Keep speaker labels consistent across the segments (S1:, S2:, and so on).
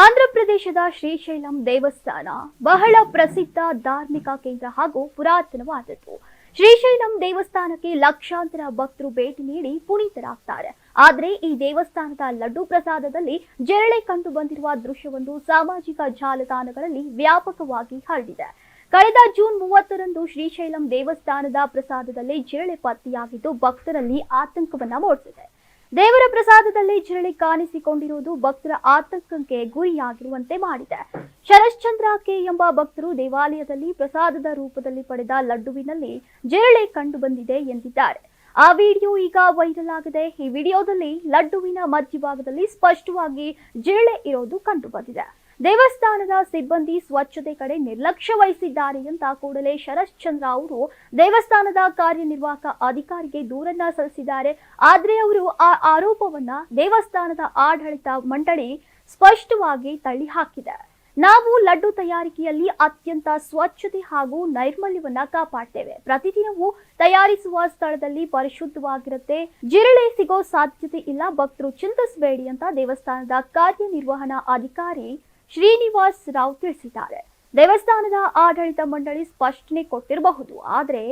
S1: ಆಂಧ್ರಪ್ರದೇಶದ ಶ್ರೀಶೈಲಂ ದೇವಸ್ಥಾನ ಬಹಳ ಪ್ರಸಿದ್ಧ ಧಾರ್ಮಿಕ ಕೇಂದ್ರ ಹಾಗೂ ಪುರಾತನವಾದದ್ದು. ಶ್ರೀಶೈಲಂ ದೇವಸ್ಥಾನಕ್ಕೆ ಲಕ್ಷಾಂತರ ಭಕ್ತರು ಭೇಟಿ ನೀಡಿ ಪುನೀತರಾಗ್ತಾರೆ. ಆದರೆ ಈ ದೇವಸ್ಥಾನದ ಲಡ್ಡು ಪ್ರಸಾದದಲ್ಲಿ ಜರಳೆ ಕಂಡು ಬಂದಿರುವ ದೃಶ್ಯವೊಂದು ಸಾಮಾಜಿಕ ಜಾಲತಾಣಗಳಲ್ಲಿ ವ್ಯಾಪಕವಾಗಿ ಹರಡಿದೆ. ಕಳೆದ ಜೂನ್ ಮೂವತ್ತರಂದು ಶ್ರೀಶೈಲಂ ದೇವಸ್ಥಾನದ ಪ್ರಸಾದದಲ್ಲಿ ಜಿರಳೆ ಪತ್ತೆಯಾಗಿದ್ದು ಭಕ್ತರಲ್ಲಿ ಆತಂಕವನ್ನ ಮೂಡಿಸಿದೆ. ದೇವರ ಪ್ರಸಾದದಲ್ಲಿ ಜಿರಳೆ ಕಾಣಿಸಿಕೊಂಡಿರುವುದು ಭಕ್ತರ ಆತಂಕಕ್ಕೆ ಗುರಿಯಾಗಿರುವಂತೆ ಮಾಡಿದೆ. ಶರಶ್ಚಂದ್ರ ಕೆ ಎಂಬ ಭಕ್ತರು ದೇವಾಲಯದಲ್ಲಿ ಪ್ರಸಾದದ ರೂಪದಲ್ಲಿ ಪಡೆದ ಲಡ್ಡುವಿನಲ್ಲಿ ಜಿರಳೆ ಕಂಡು ಬಂದಿದೆ ಎಂದಿದ್ದಾರೆ. ಆ ವಿಡಿಯೋ ಈಗ ವೈರಲ್ ಆಗಿದೆ. ಈ ವಿಡಿಯೋದಲ್ಲಿ ಲಡ್ಡುವಿನ ಮಧ್ಯಭಾಗದಲ್ಲಿ ಸ್ಪಷ್ಟವಾಗಿ ಜಿರಳೆ ಇರೋದು ಕಂಡು ಬಂದಿದೆ. ದೇವಸ್ಥಾನದ ಸಿಬ್ಬಂದಿ ಸ್ವಚ್ಛತೆ ಕಡೆ ನಿರ್ಲಕ್ಷ್ಯ ವಹಿಸಿದ್ದಾರೆ ಅಂತ ಕೂಡಲೇ ಶರಶ್ಚಂದ್ರ ಅವರು ದೇವಸ್ಥಾನದ ಕಾರ್ಯನಿರ್ವಾಹಕ ಅಧಿಕಾರಿಗೆ ದೂರನ್ನ ಸಲ್ಲಿಸಿದ್ದಾರೆ. ಆದ್ರೆ ಅವರು ಆ ಆರೋಪವನ್ನ ದೇವಸ್ಥಾನದ ಆಡಳಿತ ಮಂಡಳಿ ಸ್ಪಷ್ಟವಾಗಿ ತಳ್ಳಿ ಹಾಕಿದೆ ನಾವು ಲಡ್ಡು ತಯಾರಿಕೆಯಲ್ಲಿ ಅತ್ಯಂತ ಸ್ವಚ್ಛತೆ ಹಾಗೂ ನೈರ್ಮಲ್ಯವನ್ನ ಕಾಪಾಡ್ತೇವೆ. ಪ್ರತಿದಿನವೂ ತಯಾರಿಸುವ ಸ್ಥಳದಲ್ಲಿ ಪರಿಶುದ್ಧವಾಗಿರುತ್ತೆ. ಜಿರಳೆ ಸಿಗೋ ಸಾಧ್ಯತೆ ಇಲ್ಲ. ಭಕ್ತರು ಚಿಂತಿಸಬೇಡಿ ಅಂತ ದೇವಸ್ಥಾನದ ಕಾರ್ಯನಿರ್ವಹಣಾ ಅಧಿಕಾರಿ ಶ್ರೀನಿವಾಸ್ ರಾವ್ ತಿಳಿಸಿದ್ದಾರೆ. ದೇವಸ್ಥಾನದ ಆಡಳಿತ ಮಂಡಳಿ ಸ್ಪಷ್ಟನೆ ಕೊಟ್ಟಿರಬಹುದು. ಆದರೆ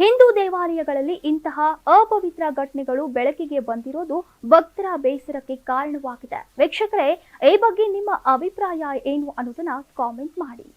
S1: ಹಿಂದೂ ದೇವಾಲಯಗಳಲ್ಲಿ ಇಂತಹ ಅಪವಿತ್ರ ಘಟನೆಗಳು ಬೆಳಕಿಗೆ ಬಂದಿರೋದು ಭಕ್ತರ ಬೇಸರಕ್ಕೆ ಕಾರಣವಾಗಿದೆ. ವೀಕ್ಷಕರೇ, ಈ ಬಗ್ಗೆ ನಿಮ್ಮ ಅಭಿಪ್ರಾಯ ಏನು ಅನ್ನೋದನ್ನ ಕಾಮೆಂಟ್ ಮಾಡಿ.